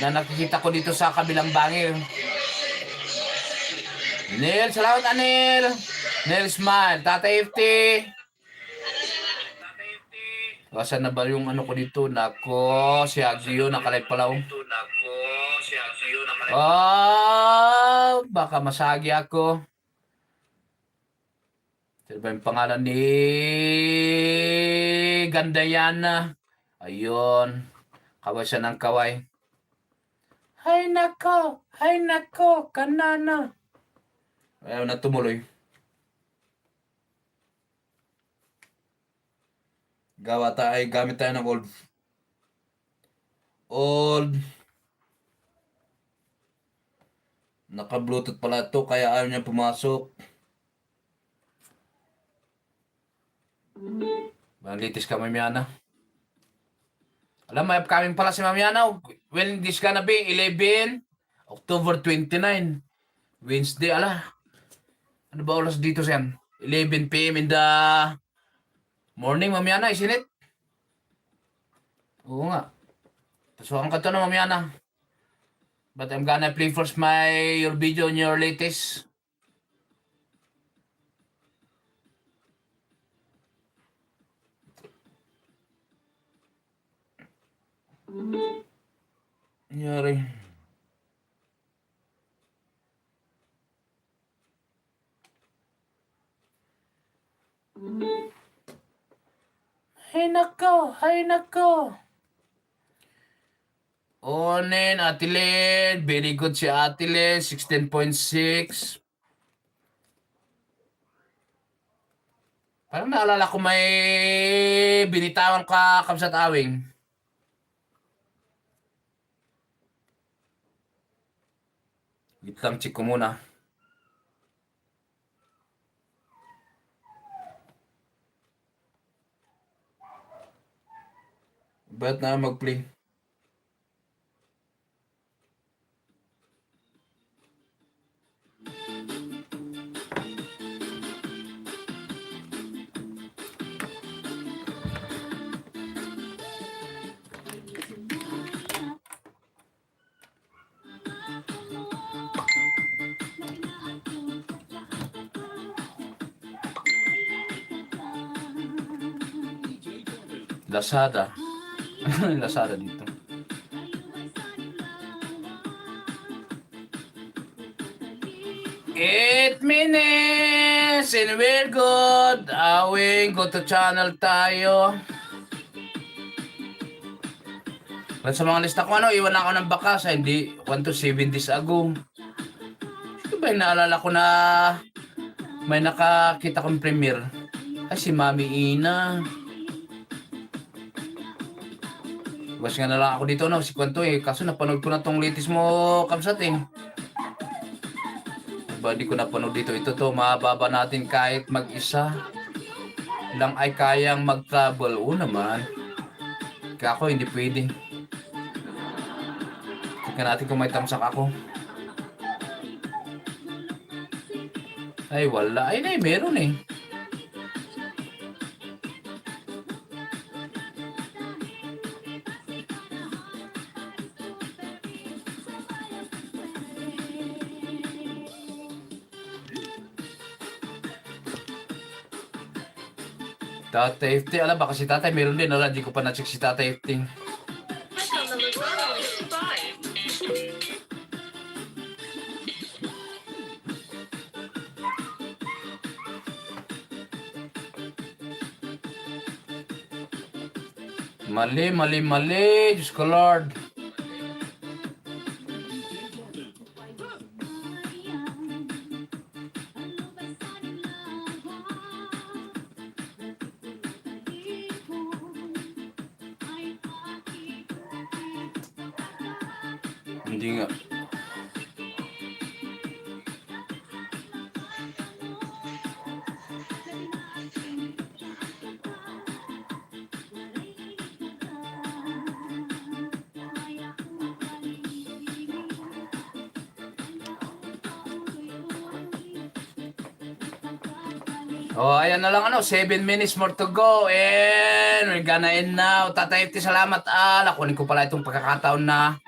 na nakikita ko dito sa kabilang bangil. Neil, salamat Anil. Neil Smile, Tata FT. Asan na ba yung ano ko dito? Nako, si Agio, nakalive pala oh. Ah, baka masagi ako. Sino ba yung pangalan ni Gandayana? Ayun. Kaway siya ng kaway. Hay nako! Hay nako! Kanana! Ayaw na tumuloy. Gawa tayo, gamit tayo ng old. Old. Naka-bluetooth pala to kaya ayaw niya pumasok. Malitis ka, Mamiana. Alam mo, upcoming pala si Mamiana. When this gonna be? 11 October 29. Wednesday, ala. Ano ba oras dito siyan? 11 p.m. in the morning, Mamiana, isn't it? Oo nga. So, ang kato na, Mamiana. But I'm gonna play first my your video on your latest. Nangyari. Hay nako, hay nako. Onen, Atilen. Very good si Atilen. 16.6. Parang naalala ko may binitawan ka kamsat awing. Wait lang, check ko muna. Ba't na mag-play? Lazada. Lazada dito. Eight minutes and we're good. Awing, go to channel tayo. At sa mga lista ko, ano, iwan ako ng bakas. ah, Hindi, 1 to 7 days ago. Sino ba yung naalala ko na may nakakita kong premiere? Ay, si Mami Ina. Bas nga na lang ako dito, no? Si Kwanto eh. Kaso napanood ko na tong latest mo, Kamsat eh. Diba, di ko napanood dito. Ito to, mababa natin kahit mag-isa. Lang ay kayang mag-travel. Oo naman. Kaya ako, hindi pwede. Tingnan natin kung may tamsak ako. Ay, wala. Ay, na, meron eh. Tatay FT, alam ba kasi tatay meron din, wala, di ko pa na-check si tatay FT. Mali, mali, mali. Diyos ko, Lord. Hindi. Oh, ayan na lang ano, 7 minutes more to go and we're gonna end now. Tatay FT, salamat. Ah, nakunin ko pala itong pagkakataon na